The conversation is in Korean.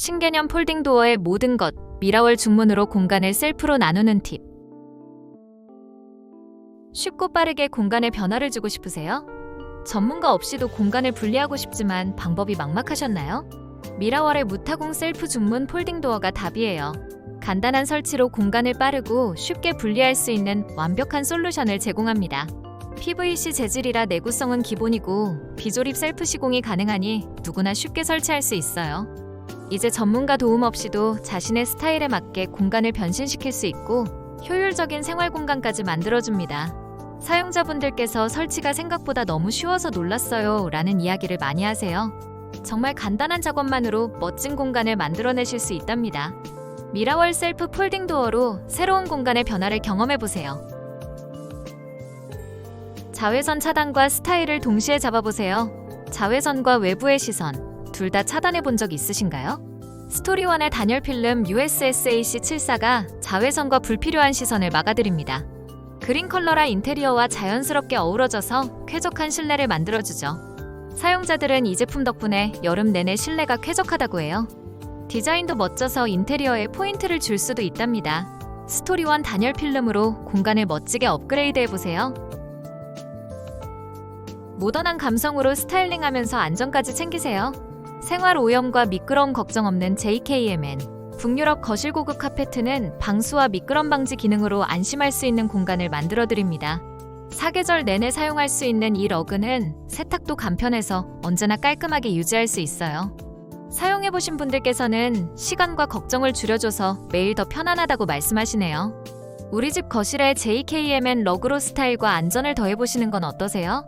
신개념 폴딩 도어의 모든 것, 미라월 중문으로 공간을 셀프로 나누는 팁. 쉽고 빠르게 공간에 변화를 주고 싶으세요? 전문가 없이도 공간을 분리하고 싶지만 방법이 막막하셨나요? 미라월의 무타공 셀프 중문 폴딩 도어가 답이에요. 간단한 설치로 공간을 빠르고 쉽게 분리할 수 있는 완벽한 솔루션을 제공합니다. PVC 재질이라 내구성은 기본이고 비조립 셀프 시공이 가능하니 누구나 쉽게 설치할 수 있어요. 이제 전문가 도움 없이도 자신의 스타일에 맞게 공간을 변신시킬 수 있고 효율적인 생활 공간까지 만들어줍니다. 사용자분들께서 설치가 생각보다 너무 쉬워서 놀랐어요 라는 이야기를 많이 하세요. 정말 간단한 작업만으로 멋진 공간을 만들어내실 수 있답니다. 미라월 셀프 폴딩 도어로 새로운 공간의 변화를 경험해보세요. 자외선 차단과 스타일을 동시에 잡아보세요. 자외선과 외부의 시선, 둘 다 차단해 본 적 있으신가요? 스토리원의 단열 필름 USSAC74가 자외선과 불필요한 시선을 막아드립니다. 그린 컬러라 인테리어와 자연스럽게 어우러져서 쾌적한 실내를 만들어주죠. 사용자들은 이 제품 덕분에 여름 내내 실내가 쾌적하다고 해요. 디자인도 멋져서 인테리어에 포인트를 줄 수도 있답니다. 스토리원 단열 필름으로 공간을 멋지게 업그레이드 해보세요. 모던한 감성으로 스타일링하면서 안전까지 챙기세요. 생활 오염과 미끄러움 걱정 없는 JKMN. 북유럽 거실 고급 카페트는 방수와 미끄럼 방지 기능으로 안심할 수 있는 공간을 만들어 드립니다. 사계절 내내 사용할 수 있는 이 러그는 세탁도 간편해서 언제나 깔끔하게 유지할 수 있어요. 사용해보신 분들께서는 시간과 걱정을 줄여줘서 매일 더 편안하다고 말씀하시네요. 우리 집 거실에 JKMN 러그로 스타일과 안전을 더해보시는 건 어떠세요?